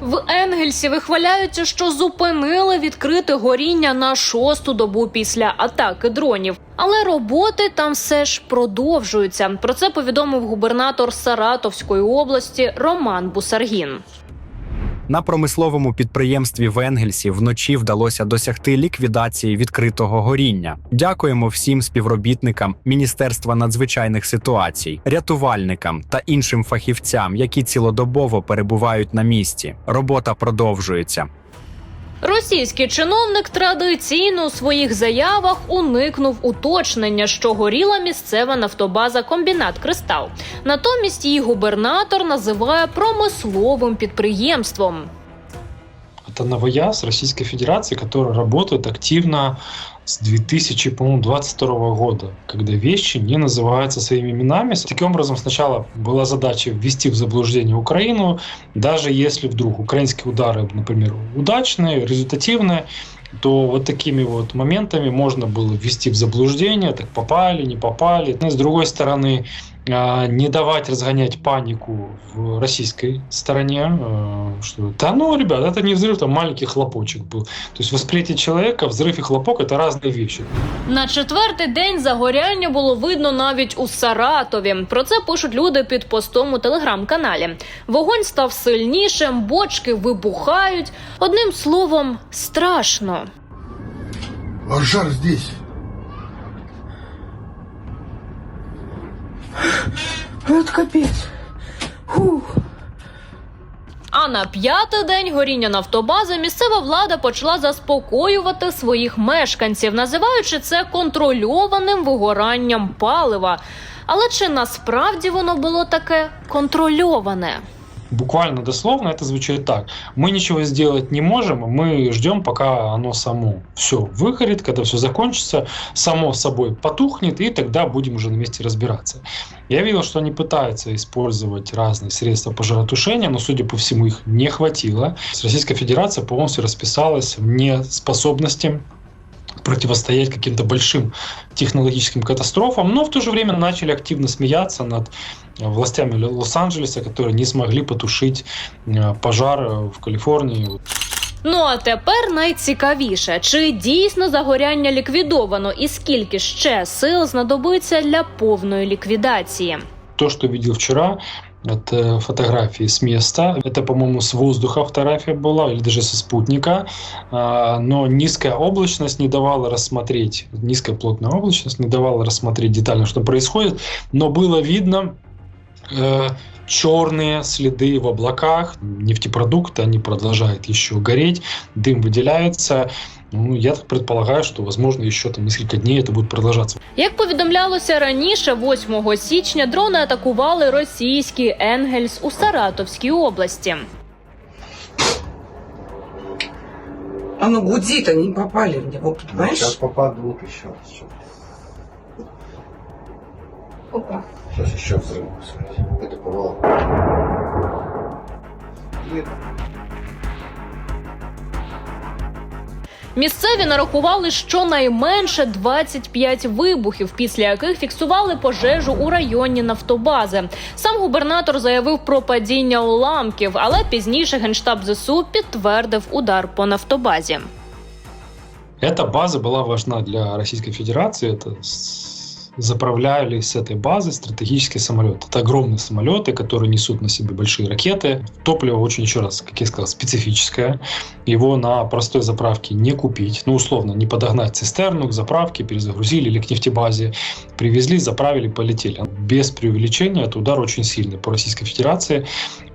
В Енгельсі вихваляються, що зупинили відкрите горіння на шосту добу після атаки дронів. Але роботи там все ж продовжуються. Про це повідомив губернатор Саратовської області Роман Бусаргін. На промисловому підприємстві в Енгельсі вночі вдалося досягти ліквідації відкритого горіння. Дякуємо всім співробітникам Міністерства надзвичайних ситуацій, рятувальникам та іншим фахівцям, які цілодобово перебувають на місці. Робота продовжується. Російський чиновник традиційно у своїх заявах уникнув уточнення, що горіла місцева нафтобаза комбінат Кристал. Натомість її губернатор називає промисловим підприємством. Это новояз Российской Федерации, который работает активно с 2022 года, когда вещи не называются своими именами. Таким образом, сначала была задача ввести в заблуждение Украину, даже если вдруг украинские удары, например, удачные, результативные, то вот такими вот моментами можно было ввести в заблуждение, так попали, не попали. Но с другой стороны, а, не давать разгонять панику в российской стороне, э, что да ну, ребят, это не взрыв, там маленький хлопочек был. То есть восприятие человека, взрыв и хлопок – это разные вещи. На четвертий день загоряння було видно навіть у Саратові. Про це пишуть люди під постом у телеграм-каналі. Вогонь став сильнішим, бочки вибухають. Одним словом, страшно. А жар здесь. Это капець. Фух. А на п'ятий день горіння нафтобази місцева влада почала заспокоювати своїх мешканців, називаючи це контрольованим вигоранням палива. Але чи насправді воно було таке контрольоване? Буквально дословно это звучит так. Мы ничего сделать не можем, мы ждем, пока оно само все выгорит, когда все закончится, само собой потухнет, и тогда будем уже на месте разбираться. Я видел, что они пытаются использовать разные средства пожаротушения, но, судя по всему, их не хватило. Российская Федерация полностью расписалась в неспособности противостоять каким-то большим технологическим катастрофам, но в то же время начали активно смеяться над э, властями Ло- Лос-Анджелеса, которые не смогли потушить э, пожар э, в Калифорнии. Ну а тепер найцікавіше: чи дійсно загоряння ліквідовано, і скільки ще сил знадобиться для повної ліквідації? То, что видел вчера, Это фотографии с места. Это, по-моему, с воздуха фотография была, или даже со спутника. А, Но низкая облачность не давала рассмотреть, низкая плотная облачность не давала рассмотреть детально, что происходит. Но было видно черные следы в облаках. Нефтепродукты, они продолжают еще гореть, дым выделяется. Ну, я так предполагаю, что, возможно, еще там несколько дней это будет продолжаться. Як повідомлялося раніше, 8 січня дрони атакували російський Енгельс у Саратовській області. Оно гудит, они не попали в него, понимаешь? Сейчас попадут еще. Сейчас, Опа. сейчас еще взрыв. будет. Это повал. Місцеві нарахували щонайменше 25 вибухів, після яких фіксували пожежу у районі нафтобази. Сам губернатор заявив про падіння уламків, але пізніше генштаб ЗСУ підтвердив удар по нафтобазі. Эта база была важна для Российской Федерации. Это с- заправляли с этой базы стратегические самолеты. Это огромные самолеты, которые несут на себе большие ракеты. Топливо очень, еще раз, как я сказал, специфическое. Его на простой заправке не купить. Ну, условно, не подогнать цистерну к заправке, перезагрузили или к нефтебазе. Привезли, заправили, полетели. Без преувеличения, это удар очень сильный по Российской Федерации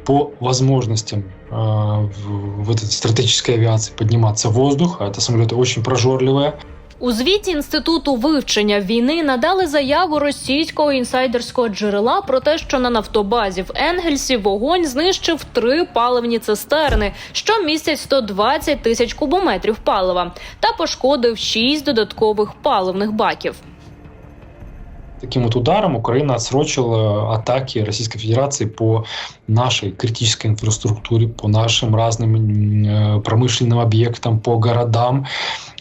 по возможностям э, в, в этой стратегической авиации подниматься в воздух, а это самолеты очень прожорливые, У звіті інституту вивчення війни надали заяву російського інсайдерського джерела про те, що на нафтобазі в Енгельсі вогонь знищив три паливні цистерни, що містять 120 тисяч кубометрів палива, та пошкодив шість додаткових паливних баків Таким вот ударом Украина отсрочила атаки Российской Федерации по нашей критической инфраструктуре, по нашим разным м, э, промышленным объектам, по городам.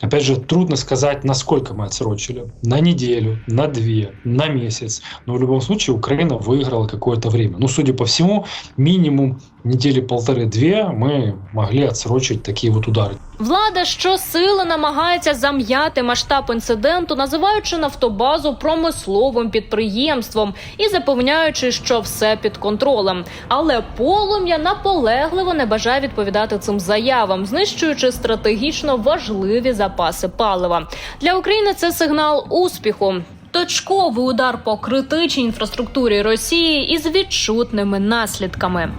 Опять же, трудно сказать, насколько мы отсрочили. На неделю, на две, на месяц. Но в любом случае Украина выиграла какое-то время. Ну, судя по всему, минимум недели полторы-две мы могли отсрочить такие вот удары. Влада щосили намагається зам'яти масштаб інциденту, називаючи нафтобазу промисловим підприємством і запевняючи, що все під контролем. Але полум'я наполегливо не бажає відповідати цим заявам, знищуючи стратегічно важливі запаси палива. Для України це сигнал успіху. Точковий удар по критичній інфраструктурі Росії із відчутними наслідками.